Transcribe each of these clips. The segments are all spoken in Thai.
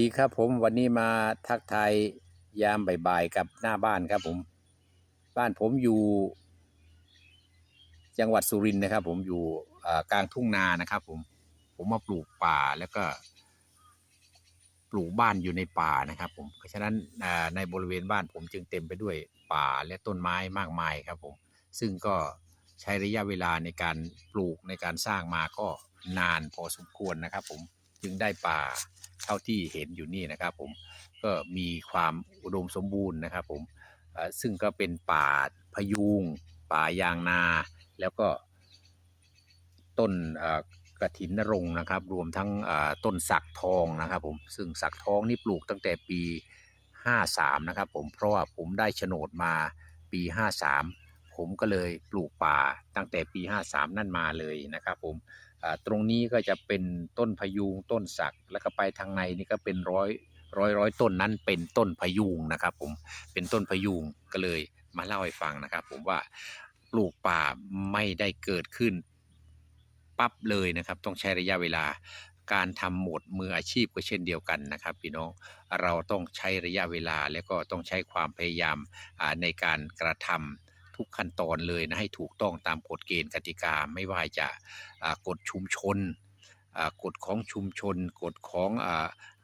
ดีครับผมวันนี้มาทักทายยามบ่ายๆกับหน้าบ้านครับผม บ้านผมอยู่ จังหวัดสุรินทร์นะครับ ผมอยู่กลางทุ่งนานะครับ ผม ผมมาปลูกป่าแล้วก็ ปลูกบ้านอยู่ในป่านะครับ ผมเพราะฉะนั้นในบริเวณบ้านผมจึงเต็มไปด้วยป่าและต้นไม้มากมายครับ ผม ซึ่งก็ใช้ระยะเวลาในการปลูกในการสร้างมาก็นานพอสมควรนะครับ ผม จึงได้ป่าเท่าที่เห็นอยู่นี่นะครับผมก็มีความอุดมสมบูรณ์นะครับผมซึ่งก็เป็นป่าพะยูงป่ายางนา แล้วก็ต้นกระถินนรงนะครับ รวมทั้งต้นสักทองนะครับผมซึ่งสักทองนี่ปลูกตั้งแต่ปี 53 นะครับผมเพราะว่าผมได้โฉนดมาปี 53 ผมก็เลยปลูกป่าตั้งแต่ปี 53 นั่นมาเลยนะครับผม ตรงนี้ก็จะเป็นต้นพยูงต้นสักแล้วก็ไปทางในนี่ก็เป็นร้อยร้อยร้อยต้นนั้นเป็นต้นพยูงนะครับ ผมเป็นต้นพยูงก็เลยมาเล่าให้ฟังนะครับ ผมว่าปลูกป่าไม่ได้เกิดขึ้นปั๊บเลยนะครับ ต้องใช้ระยะเวลาการทำโหมดมืออาชีพก็เช่นเดียวกันนะครับพี่น้องเราต้องใช้ระยะเวลา แล้วก็ต้องใช้ความพยายามในการกระทำ ทุกขั้นตอนเลยนะให้ถูกต้องตามกฎเกณฑ์กติกาไม่ว่าจะกฎชุมชนกฎของชุมชนกฎของอ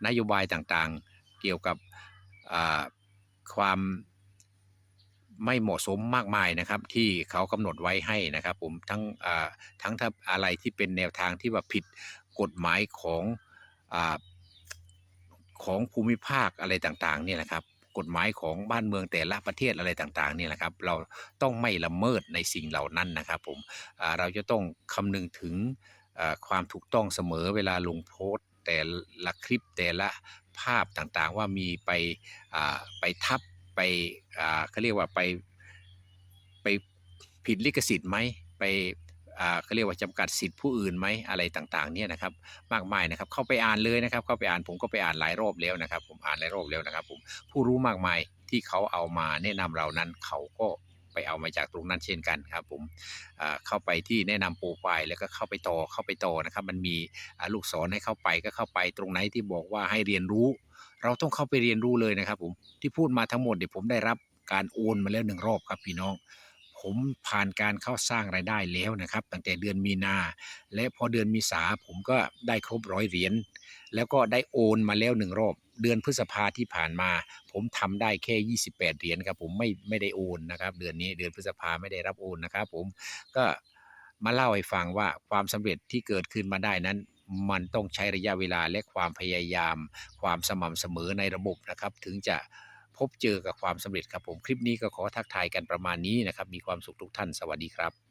นโยบายต่างๆ เกี่ยวกับความไม่เหมาะสมมากมายนะครับ ที่เขากำหนดไว้ให้นะครับ ผมทั้งทั้งถ้าอะไรที่เป็นแนวทางที่ว่าผิดกฎหมายของอของภูมิภาคอะไรต่างๆเนี่ยนะครับ กฎหมายของบ้านเมืองแต่ละประเทศอะไรต่างๆเนี่ยนะครับ เราต้องไม่ละเมิดในสิ่งเหล่านั้นนะครับผมเราจะต้องคำนึงถึงความถูกต้องเสมอเวลาลงโพสต์แต่ละคลิปแต่ละภาพต่างๆ ว่ามีไปไปทับไปเขาเรียกว่าไปไปผิดลิขสิทธิ์ไหมไป เขาเรียกว่าจำกัดสิทธิ์ผู้อื่นไหมอะไรต่างๆเนี่ยนะครับมากมายนะครับเข้าไปอ่านเลยนะครับเข้าไปอ่านผมก็ไปอ่านหลายรอบแล้วนะครับ ผมอ่านหลายรอบแล้วนะครับ ผมผู้รู้มากมายที่เขาเอามาแนะนำเรานั้นเขาก็ไปเอามาจากตรงนั้นเช่นกันครับผมอ่าเข้าไปที่แนะนำโปรไฟล์แล้วก็เข้าไปต่อเข้าไปต่อนะครับ มันมีลูกศรให้เข้าไปก็เข้าไปตรงไหนที่บอกว่าให้เรียนรู้ เราต้องเข้าไปเรียนรู้เลยนะครับ ผมที่พูดมาทั้งหมดเดี๋ยวผมได้รับการโอนมาแล้วหนึ่งรอบครับพี่น้อง ผมผ่านการเข้าสร้างรายได้แล้วนะครับ ตั้งแต่เดือนมีนา และพอเดือนมีสาผมก็ได้ครบร้อยเหรียญแล้วก็ได้โอนมาแล้วหนึ่งรอบ เดือนพฤษภาที่ผ่านมา ผมทำได้แค่ 28 เหรียญครับ ผมไม่ไม่ได้โอนนะครับ เดือนนี้เดือนพฤษภาไม่ได้รับโอนนะครับ ผมก็มาเล่าให้ฟังว่าความสำเร็จที่เกิดขึ้นมาได้นั้นมันต้องใช้ระยะเวลาและความพยายาม ความสม่ำเสมอในระบบนะครับ ถึงจะ พบเจอกับความสำเร็จครับผมคลิปนี้ก็ขอทักทายกันประมาณนี้นะครับ มีความสุขทุกท่านสวัสดีครับ